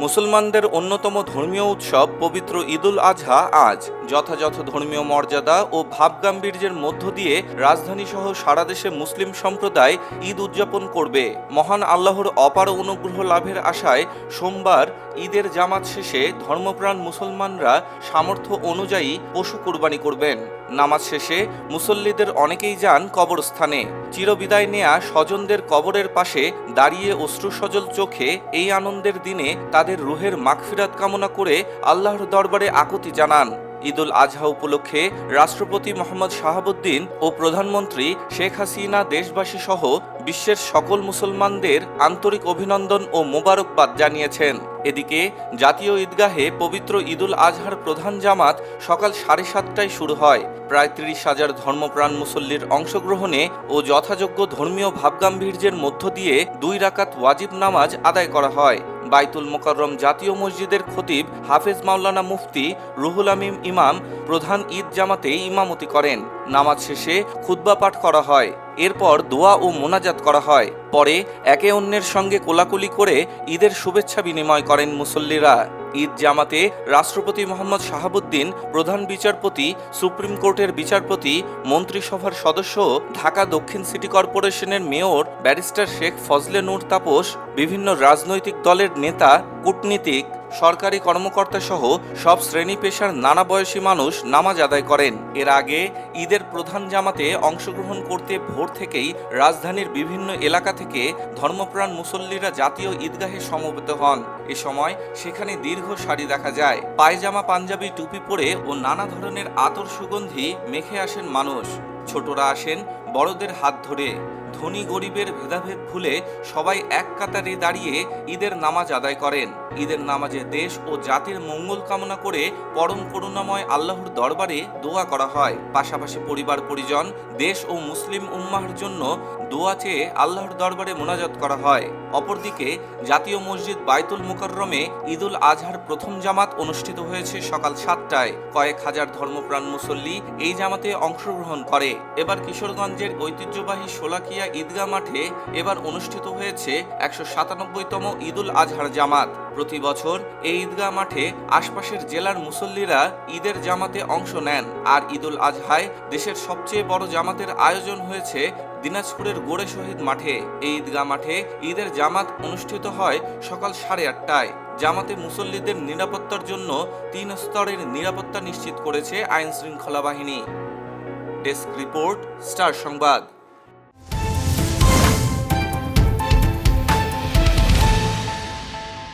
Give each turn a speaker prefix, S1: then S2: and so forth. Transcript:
S1: মুসলমানদের অন্যতম ধর্মীয় উৎসব পবিত্র ঈদুল আজহা আজ। যথাযথ ধর্মীয় মর্যাদা ও ভাবগাম্ভীর্যের মধ্য দিয়ে রাজধানী সহ সারা দেশে মুসলিম সম্প্রদায় ঈদ উদযাপন করবে। মহান আল্লাহর অপার অনুগ্রহ লাভের আশায় সোমবার ঈদের জামাত শেষে ধর্মপ্রাণ মুসলমানরা সামর্থ্য অনুযায়ী পশু কোরবানি করবেন। নামাজ শেষে মুসল্লিদের অনেকেই যান কবরস্থানে। চিরবিদায় নেয়া স্বজনদের কবরের পাশে দাঁড়িয়ে অশ্রুসজল চোখে এই আনন্দের দিনে তাদের রুহের মাগফিরাত কামনা করে আল্লাহর দরবারে আকুতি জানান। ঈদুল আজহা উপলক্ষে রাষ্ট্রপতি মোহাম্মদ শাহাবুদ্দিন ও প্রধানমন্ত্রী শেখ হাসিনা দেশবাসী সহ বিশ্বের সকল মুসলমানদের আন্তরিক অভিনন্দন ও মোবারকবাদ জানিয়েছেন। এদিকে জাতীয় ঈদগাহে পবিত্র ঈদুল আজহার প্রধান জামাত সকাল সাড়ে সাতটায় শুরু হয়। প্রায় ত্রিশ হাজার ধর্মপ্রাণ মুসল্লির অংশগ্রহণে ও যথাযোগ্য ধর্মীয় ভাবগাম্ভীর্যের মধ্য দিয়ে দুই রাকাত ওয়াজিব নামাজ আদায় করা হয়। বাইতুল মোকাররম জাতীয় মসজিদের খতিব হাফেজ মাওলানা মুফতি রুহুল আমিম ইমাম প্রধান ঈদ জামাতে ইমামতি করেন। নামাজ শেষে খুতবা পাঠ করা হয়। এরপর দোয়া ও মোনাজাত করা হয়। পরে একে অন্যের সঙ্গে কোলাকুলি করে ঈদের শুভেচ্ছা বিনিময় করেন মুসল্লিরা। ঈদ জামাতে রাষ্ট্রপতি মোহাম্মদ শাহাবুদ্দিন, প্রধান বিচারপতি, সুপ্রিম কোর্টের বিচারপতি, মন্ত্রিসভার সদস্য, ঢাকা দক্ষিণ সিটি কর্পোরেশনের মেয়র, ব্যারিস্টার শেখ ফজলে নূর তাপস, বিভিন্ন রাজনৈতিক দলের নেতা, কূটনীতিক সরকারি কর্মকর্তা সহ সব শ্রেণি পেশার নানা বয়সী মানুষ নামাজ আদায় করেন। এর আগে ঈদের প্রধান জামাতে অংশগ্রহণ করতে ভোর থেকেই রাজধানীর বিভিন্ন এলাকা থেকে ধর্মপ্রাণ মুসল্লিরা জাতীয় ঈদগাহে সমবেত হন। এ সময় সেখানে দীর্ঘ সারি দেখা যায়। পায়জামা, পাঞ্জাবি, টুপি পরে ও নানা ধরনের আতর সুগন্ধি মেখে আসেন মানুষ। ছোটরা আসেন বড়দের হাত ধরে ধনী গরিবের ভেদাভেদ ভুলে সবাই এক কাতারে দাঁড়িয়ে ঈদের নামাজ আদায় করেন। ঈদের নামাজে দেশ ও জাতির মঙ্গল কামনা করে পরম করুণাময় আল্লাহর দরবারে দোয়া করা হয়। পাশাপাশি পরিবার পরিজন, দেশ ও মুসলিম উম্মাহর জন্য দোয়া চেয়ে আল্লাহর দরবারে মোনাজাত করা হয়। অপরদিকে জাতীয় মসজিদ বাইতুল মুকাররমে ঈদুল আজহার প্রথম জামাত অনুষ্ঠিত হয়েছে সকাল সাতটায়। কয়েক হাজার ধর্মপ্রাণ মুসল্লি এই জামাতে অংশগ্রহণ করে। এবার কিশোরগঞ্জের ঐতিহ্যবাহী শোলাকিয়া ঈদগাহ মাঠে এবার অনুষ্ঠিত হয়েছে একশো সাতানব্বইতম ঈদুল আজহার জামাত। প্রতি বছর এই ঈদগাহ মাঠে আশপাশের জেলার মুসল্লিরা ঈদের জামাতে অংশ নেন। আর ঈদুল আজহায় দেশের সবচেয়ে বড় জামাতের আয়োজন হয়েছে দিনাজপুরের গোড়ে শহীদ মাঠে। এই ঈদগাহ মাঠে ঈদের জামাত অনুষ্ঠিত হয় সকাল সাড়ে আটটায়। জামাতে মুসল্লিদের নিরাপত্তার জন্য তিন স্তরের নিরাপত্তা নিশ্চিত করেছে আইন শৃঙ্খলা বাহিনী। ডেস্ক রিপোর্ট স্টার সংবাদ।